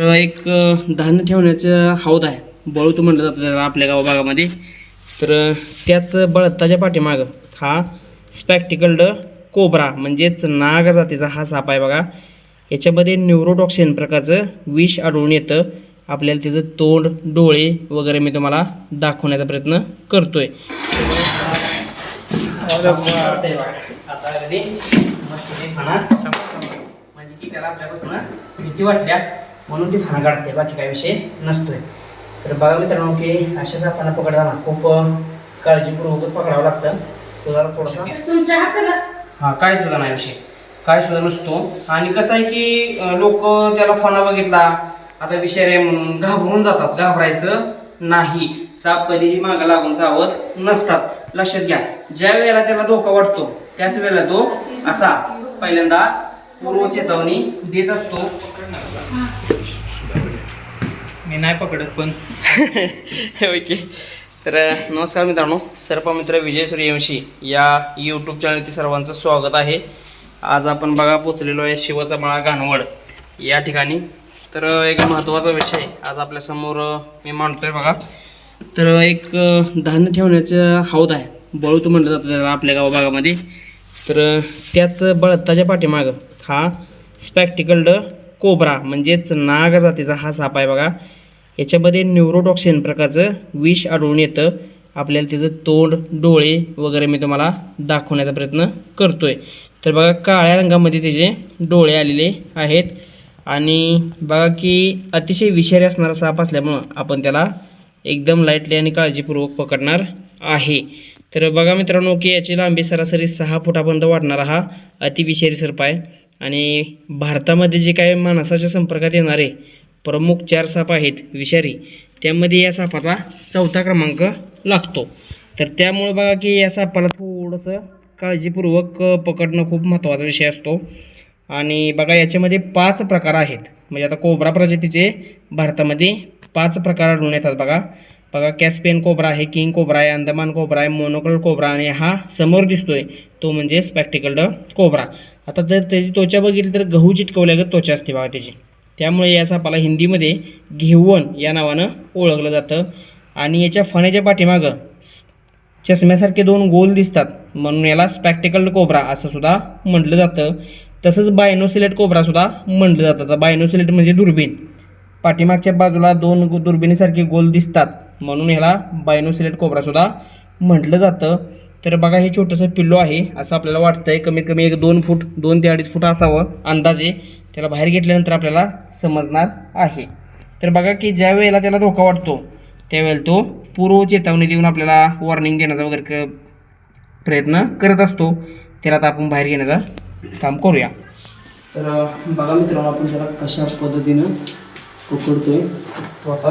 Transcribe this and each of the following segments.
एक धान्य ठेवण्याचं हौद आहे. बळूत म्हटलं जातं त्याला आपल्या गाव भागामध्ये. तर त्याच बळताच्या पाठीमागं हा स्पॅक्टिकल्ड कोबरा म्हणजेच नाग जातीचा हा साप आहे बघा. याच्यामध्ये न्यूरोटॉक्सिन प्रकारचं विष आढळून येतं. आपल्याला त्याचं तोंड डोळे वगैरे मी तुम्हाला दाखवण्याचा प्रयत्न करतोय. म्हणजे की त्याला आपल्यापासून भीती वाटल्या. म्हणून ती खाना काढते बाकी काही विषय नसतोय. तर बघा मित्रांनो की अशा सापांना पकडताना खूप काळजीपूर्वकच पकडावं लागतं. तो जरा थोडासा तुमच्या हाताला. हा काय सुद्धा नाही विषय. काय सुद्धा नसतो. आणि कसं आहे की लोक त्याला फणा बघितला. आता विषय आहे म्हणून घाबरून जातात. घाबरायचं नाही. साप कधीही मागं लागून चावत नसतात. लक्षात घ्या. ज्या वेळेला त्याला धोका वाटतो त्याच वेळेला तो असा पहिल्यांदा पूर्व चेतावणी देत असतो. मी नाही पकडत पण. ओके. तर नमस्कार मित्रांनो. सर्प मित्र विजय सूर्यवंशी या यूट्यूब चॅनलवरती सर्वांचं स्वागत आहे. आज आपण बघा पोचलेलो आहे शिवाचा मळा घाणवड या ठिकाणी. तर एक महत्त्वाचा विषय आज आपल्यासमोर मी मांडतोय बघा. तर एक धान्य ठेवण्याचं हौद आहे. बळूत म्हटलं जातं त्याला आपल्या गाव भागामध्ये तर त्याच बळताच्या पाठीमागं हा स्पॅक्टिकल्ड कोबरा म्हणजेच नाग जातीचा हा साप आहे बघा. याच्यामध्ये न्यूरोटॉक्सिन प्रकारचं विष आढळून येतं. आपल्याला त्याचं तोंड डोळे वगैरे मी तुम्हाला दाखवण्याचा प्रयत्न करतो आहे तर बघा काळ्या रंगामध्ये त्याचे डोळे आलेले आहेत. आणि बघा की अतिशय विषारी असणारा साप असल्यामुळं आपण त्याला एकदम लाईटली आणि काळजीपूर्वक पकडणार आहे. तर बघा मित्रांनो की याची लांबी सरासरी सहा फुटापर्यंत वाढणारा हा अतिविषारी सर्प आहे. आणि भारतामध्ये जे काही माणसाच्या संपर्कात येणारे प्रमुख चार साप आहेत विषारी त्यामध्ये या सापाचा चौथा क्रमांक लागतो. तर त्यामुळे बघा की या सापाला थोडंसं काळजीपूर्वक पकडणं खूप महत्त्वाचा विषय असतो. आणि बघा याच्यामध्ये पाच प्रकार आहेत. म्हणजे आता कोब्रा प्रजातीचे भारतामध्ये पाच प्रकार आढळून येतात बघा. बघा कॅस्पियन कोब्रा आहे किंग कोब्रा आहे अंदमान कोब्रा आहे मोनोकल कोब्रा आणि हा समोर दिसतोय. तो म्हणजे स्पॅक्टिकल्ड कोब्रा आता जर त्याची त्वचा बघितली तर गहू चिटकवल्यागत त्वचा असते बघा त्याची. त्यामुळे या सापाला हिंदीमध्ये घेवन या नावानं ओळखलं जातं. आणि याच्या फण्याच्या पाठीमागं चष्म्यासारखे दोन गोल दिसतात. म्हणून याला स्पॅक्टिकल्ड कोब्रा असं सुद्धा म्हटलं जातं. तसंच बायनोसिलेट कोबरासुद्धा म्हटलं जातं. तर बायनोसिलेट म्हणजे दुर्बीण. पाठीमागच्या बाजूला दोन गो- दुर्बिणीसारखे गोल दिसतात. म्हणून ह्याला बायनोसिलेट कोबरासुद्धा म्हटलं जातं. तर बघा हे छोटंसं पिल्लो आहे. असं आपल्याला वाटतंय. कमीत कमी एक दोन फूट दोन ते अडीच फूट असावं अंदाजे. त्याला बाहेर घेतल्यानंतर आपल्याला समजणार आहे. तर बघा की ज्या वेळेला त्याला धोका वाटतो त्यावेळेला तो पूर्व चेतावणी देऊन आपल्याला वॉर्निंग देण्याचा वगैरे क प्रयत्न करत असतो. त्याला आता आपण बाहेर घेण्याचं काम करूया. तर बघा मित्रांनो आपण त्याला कशा पद्धतीनं पकडतोय तो आता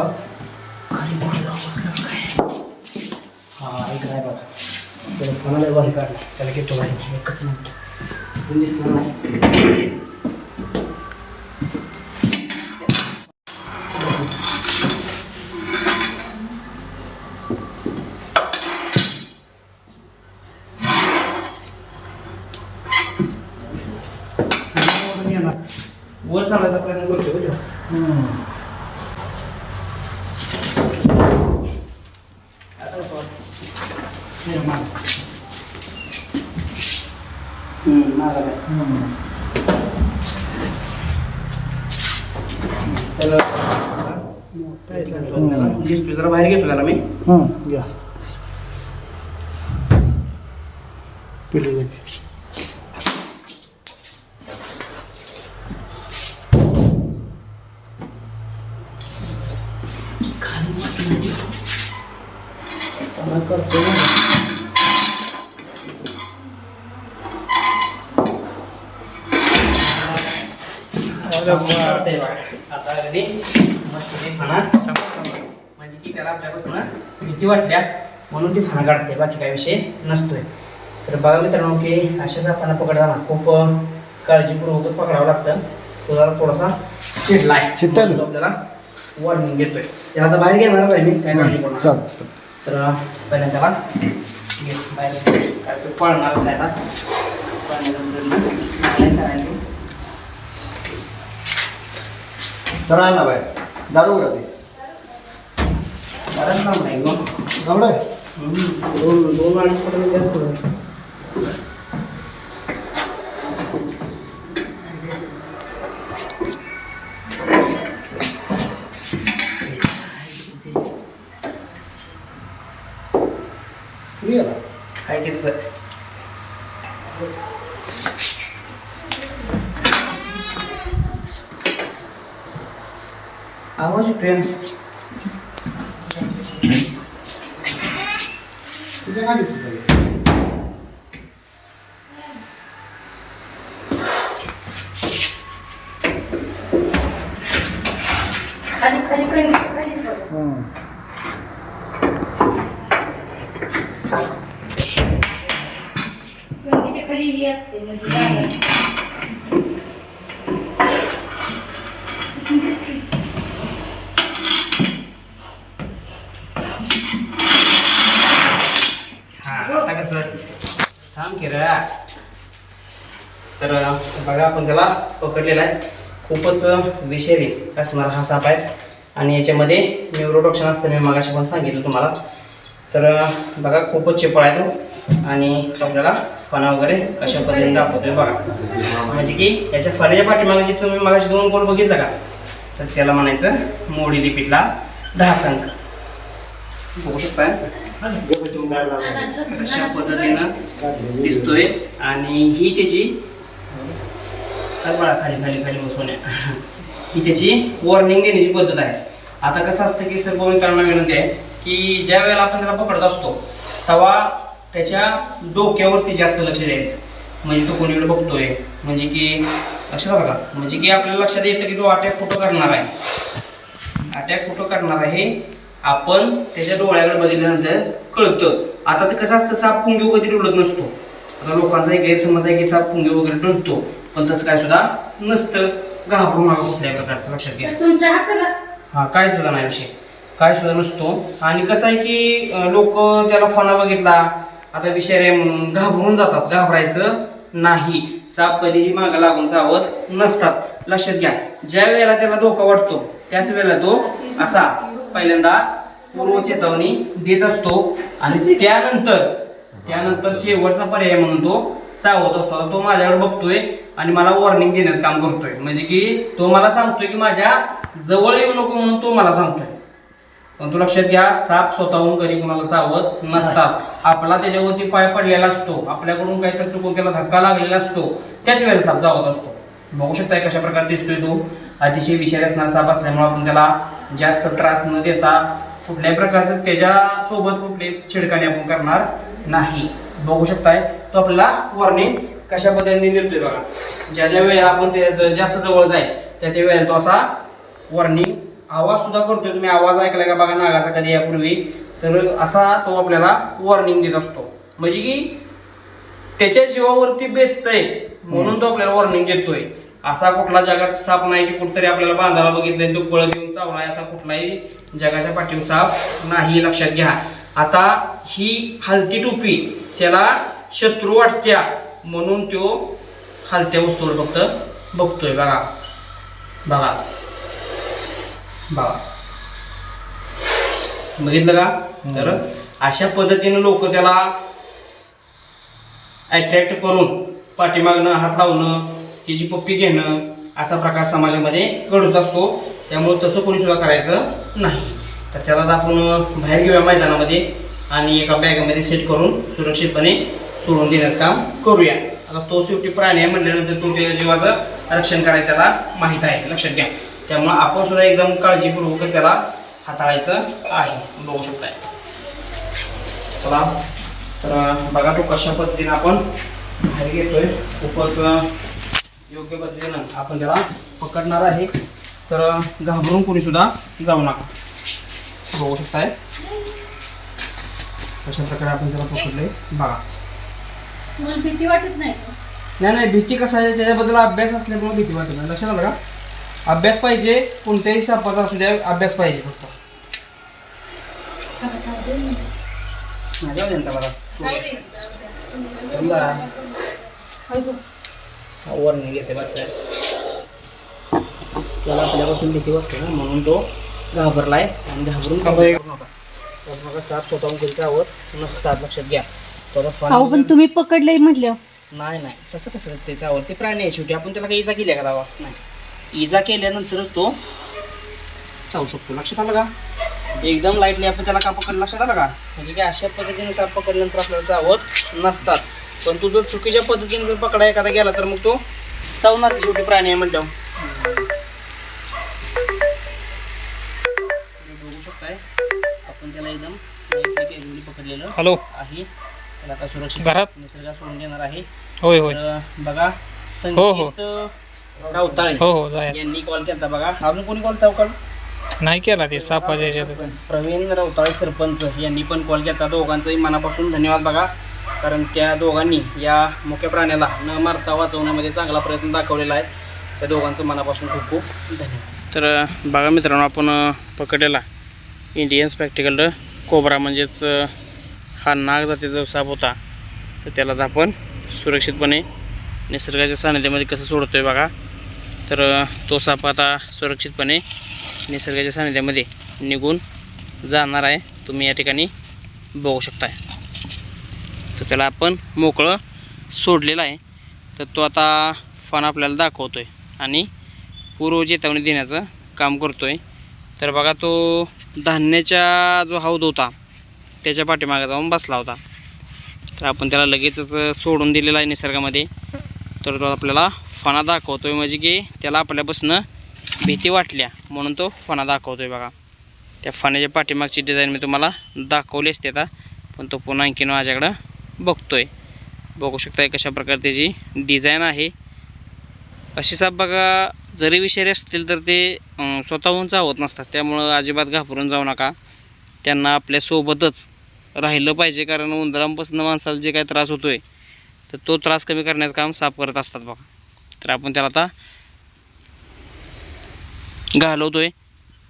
हा एक आहे बघा त्याला फोनाला बाहेर काढला त्याला घेतो बाहेर एकच मिनिट कोण दिसणार नाही वर चालायचा प्रयत्न करतोय बरं का? आता कसं वाटतं? हे माग. हम्म, मागाच आहे. तर मोठा आहे त्याला. दिसतोय जरा बाहेर घेतो त्याला मी घ्या आता अगदी मस्त ते खाना म्हणजे की त्याला आपल्यापासून भीती वाटल्या म्हणून ती खाना काढते बाकी काही विषय नसतोय. तर बघा मित्रांनो की अशा सापांना पकडताना खूप काळजीपूर्वकच पकडावं लागतं. तो जरा थोडासा चिडलाय तो आपल्याला वॉर्निंग देतोय. त्याला आता बाहेर घेणारच आहे मी. काय काळजी करू नका. चाल तर पहिल्यांदा त्याला बाहेर. काय पळणारच आहे आता पळण्याचा प्रयत्न नाही करायचा. चढा ना बाहेर दारू उघडा ते बराच लांब आहे गं. जवळ आहे हम्म, दोन दोन माणसापर्यंत जास्त आहे. फ्री आहे ना आहे तिथंच आहे. आवाज ट्रेन तुझ्या गाडी सुद्धा खाली खाली खाली खाली पड. हां गंगेच्या खाली ही असते म्हणजे जागा. ती दिसते. का सर? कसं थांब की तर बघा आपण त्याला पकडलेला आहे. खूपच विषारी असणारा हा साप आहे. आणि याच्यामध्ये न्यूरोटॉक्शन असतं मी मगाशी पण सांगितलं तुम्हाला. तर बघा खूपच चिपळ आहे तो. आणि आपल्याला फणा वगैरे कशा पद्धतीने दाखवतोय बघा. म्हणजे की याच्या फण्याच्या पाठीमागे जे तुम्ही मगाशी दोन गोल बघितलं का? तर त्याला म्हणायचं मोडी लिपीतला दहा अंक. बघू शकताय? अशा पद्धतीनं दिसतोय. आणि ही त्याची खाली खाली खाली बसवण्या ही त्याची वॉर्निंग देण्याची पद्धत आहे. आता कसं असतं की सर्व मित्रांना विनंती आहे की ज्या वेळेला आपण त्याला पकडत असतो तेव्हा त्याच्या डोक्यावरती जास्त लक्ष द्यायचं. म्हणजे तो कोणीकडे बघतोय? म्हणजे की लक्षात आलं का? म्हणजे की आपल्याला लक्षात येतं की तो अटॅक कुठं करणार आहे? अटॅक कुठं करणार आहे? आपण त्याच्या डोळ्याकडे बघितल्यानंतर कळतं. आता ते कसं असतं साप पुंगी वगैरे डोलत नसतो. आता लोकांचा एक गैरसमज आहे की साप पुंगी वगैरे डोलतो पण तसं काय सुद्धा नसतं. घाबरून नका कुठल्याही प्रकारचं. लक्षात घ्या. हा काय सुद्धा नाही विषय. काय सुद्धा नसतो. आणि कसं आहे की लोक त्याला फणा बघितला. आता विषय आहे म्हणून घाबरून जातात. घाबरायचं नाही. साप कधीही मागं लागून चावत नसतात. लक्षात घ्या. ज्या वेळेला त्याला धोका वाटतो त्याच वेळेला तो असा पहिल्यांदा पूर्व चेतावणी देत असतो आणि त्यानंतर त्यानंतर शेवटचा पर्याय म्हणून तो चावत असतो. तो माझ्याकडे बघतोय आणि मला वॉर्निंग देण्याचं काम करतोय. म्हणजे की तो मला सांगतोय की माझ्या जवळ येऊ नको म्हणून तो मला सांगतोय. पण तू लक्षात घ्या साप स्वतःहून कधी कुणाला चावत नसतात. आपला त्याच्यावरती पाय पडलेला असतो. आपल्याकडून काहीतरी चुकून त्याला धक्का लागलेला असतो. त्याच वेळेला साप चावत असतो. बघू शकताय कशा प्रकारे दिसतोय तो. अतिशय विषारी असणारा साप असल्यामुळे आपण त्याला जास्त त्रास न देता कुठल्याही प्रकारचं त्याच्यासोबत कुठली छिडकाणी आपण करणार नाही. बघू शकताय तो आपला वॉर्निंग कशा पद्धतीने देतोय बघा. ज्या ज्या वेळेला आपण ते ज- जास्त जवळ जाईल त्या त्या वेळेला तो असा वॉर्निंग आवाज सुद्धा करतोय. तुम्ही आवाज ऐकला का बघा नागाचा कधी यापूर्वी? तर असा तो आपल्याला वॉर्निंग देत असतो. म्हणजे की त्याच्या जीवावरती बेततय म्हणून तो आपल्याला वॉर्निंग देतोय. असा कुठला जगात साप नाही की कुठतरी आपल्याला बांधाला बघितलंय तो पळ घेऊन चावलाय असा कुठलाही जगाच्या पाठीवर साप नाही लक्षात घ्या. आता ही हलती टोपी त्याला शत्रू वाटत्या म्हणून तो हलत्या वस्तूवर फक्त बघतोय. बघा. बघा. बघा. बघितलं का? तर अशा पद्धतीने लोक त्याला अट्रॅक्ट करून पाठीमागणं हात लावणं तिची पप्पी घेणं असा प्रकार समाजामध्ये घडत असतो. त्यामुळे तसं कोणी सुद्धा करायचं नाही. तर त्याला आपण बाहेर घेऊया मैदानामध्ये आणि एका बॅगमध्ये सेट करून सुरक्षितपणे सोडून देण्याचं काम करूया. आता तो शेवटी प्राणी आहे म्हटल्यानंतर तो त्याच्या जीवाचं रक्षण करायचं त्याला माहीत आहे. लक्षात घ्या. त्यामुळे आपण सुद्धा एकदम काळजीपूर्वक त्याला हाताळायचं आहे. बघू शकताय. चला. तर बघा तो कशा पद्धतीने आपण बाहेर घेतोय. खूपच योग्य पद्धतीनं आपण त्याला पकडणार आहे. तर घाबरून कोणी सुद्धा जाऊ नका. बघू शकताय. कशा प्रकारे आपण त्याला पकडले. बघा. तुम्हाला भीती वाटत नाही? नाही नाही भीती कसं आहे त्याच्याबद्दल अभ्यास असल्यामुळे भीती वाटत नाही. लक्षात आलं का अभ्यास पाहिजे कोणत्याही सापाचा असू द्या अभ्यास पाहिजे फक्त. नाही, जाऊ दे ना मला काय नाही, जाऊ द्या. तुमचं थांबा. होय गं. वर नाही घेते बस काय त्याला आपल्यापासून भीती वाटते ना म्हणून तो घाबरलाय आणि घाबरून नका साप स्वतःहून कधी चावत नसतात लक्षात घ्या अहो पण तुम्ही पकडलंय म्हटलं. नाही नाही तसं कसं ते चावत ते प्राणी आहे शेवटी आपण त्याला काही इजा केली आहे का दावा नाही इजा केल्यानंतर तो चावू शकतो लक्षात आलं का एकदम लाईटली आपण त्याला का पकडलं लक्षात आलं का म्हणजे की अशा पद्धतीने साप पकडल्यानंतर आपल्याला चावत नसतात पण तू जर चुकीच्या पद्धतीने जर पकडा एखादा गेला तर मग तो चावणार शेवटी प्राणी आहे तुम्ही बघू शकताय आपण त्याला एकदम पकडलेलं हॅलो. आहे. त्याला आता सुरक्षित घरात? निसर्गात सोडून देणार आहे. होय होय. तर बघा हो, हो. संगीत रावताळे हो हो यांनी कॉल केला बघा. अजून कोणी कॉल केला कॉल नाही केला ते सापाच्या प्रवीण रावताळे सरपंच यांनी पण कॉल केला दोघांचंही मनापासून धन्यवाद बघा. कारण त्या दोघांनी या मुख्य प्राण्याला न मारता वाचवण्यामध्ये चांगला प्रयत्न दाखवलेला आहे. त्या दोघांचं मनापासून खूप खूप धन्यवाद. तर बघा मित्रांनो आपण पकडलेला इंडियन स्पॅक्टिकल कोबरा म्हणजेच हा नाग जातीचा साप होता. तर त्याला आपण सुरक्षितपणे निसर्गाच्या सानिध्यामध्ये कसं सोडतो आहे बघा. तर तो साप आता सुरक्षितपणे निसर्गाच्या सानिध्यामध्ये निघून जाणार आहे. तुम्ही या ठिकाणी बघू शकताय. तर त्याला आपण मोकळं सोडलेलं आहे. तर तो आता फण आपल्याला दाखवतोय आणि पूर्व चेतावणी देण्याचं काम करतोय. तर बघा तो धान्याच्या जो हौद होता त्याच्या पाठीमागे जाऊन बसला होता. तर आपण त्याला लगेचच सोडून दिलेला आहे निसर्गामध्ये. तर तो आपल्याला फणा दाखवतो आहे म्हणजे की त्याला आपल्यापासून भीती वाटल्या म्हणून तो फणा दाखवतो आहे बघा. त्या फण्याच्या पाठीमागची डिझाईन मी तुम्हाला दाखवली असते आता पण तो पुन्हा आणखीन माझ्याकडं बघतोय. बघू शकताय कशा प्रकारे त्याची डिझाईन आहे. अशी साप बघा जरी विषारी असतील तर ते स्वतःहून चावत नसतात. त्यामुळं अजिबात घाबरून जाऊ नका. त्यांना आपल्यासोबतच राहिलं पाहिजे कारण उंदरांपासून माणसाला जे काही त्रास होतोय तर तो त्रास कमी करण्याचं काम साफ करत असतात बघा. तर आपण त्याला आता घालवतोय.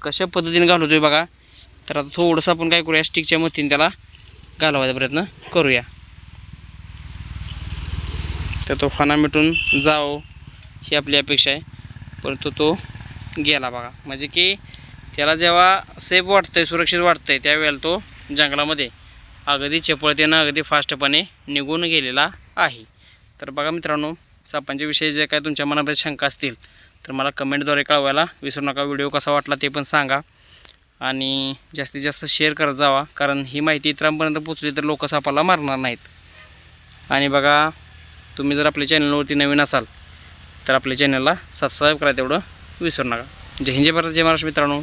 कशा पद्धतीने घालवतोय बघा. तर आता थोडंसं आपण काय करूया स्टिकच्या मतीने त्याला घालवायचा प्रयत्न करूया. तर तो फणा मिटून जावो ही आपली अपेक्षा आहे. परंतु तो गेला बघा. म्हणजे की त्याला जेव्हा सेफ वाटतंय सुरक्षित वाटतंय त्यावेळेला तो जंगलामध्ये अगदी चपळतेनं अगदी फास्टपणे निघून गेलेला आहे. तर बघा मित्रांनो सापांच्या विषयी जे काय तुमच्या मनामध्ये शंका असतील तर मला कमेंटद्वारे कळवायला विसरू नका. व्हिडिओ कसा वाटला ते पण सांगा. आणि जास्तीत जास्त शेअर करत जावा कारण ही माहिती इतरांपर्यंत पोचली तर लोक सापाला मारणार नाहीत. आणि बघा तुम्ही जर आपल्या चॅनलवरती नवीन असाल तर आपल्या चॅनलला सबस्क्राईब करा तेवढं विसरू नका. जय हिंद जय भारत जय महाराष्ट्र मित्रांनो.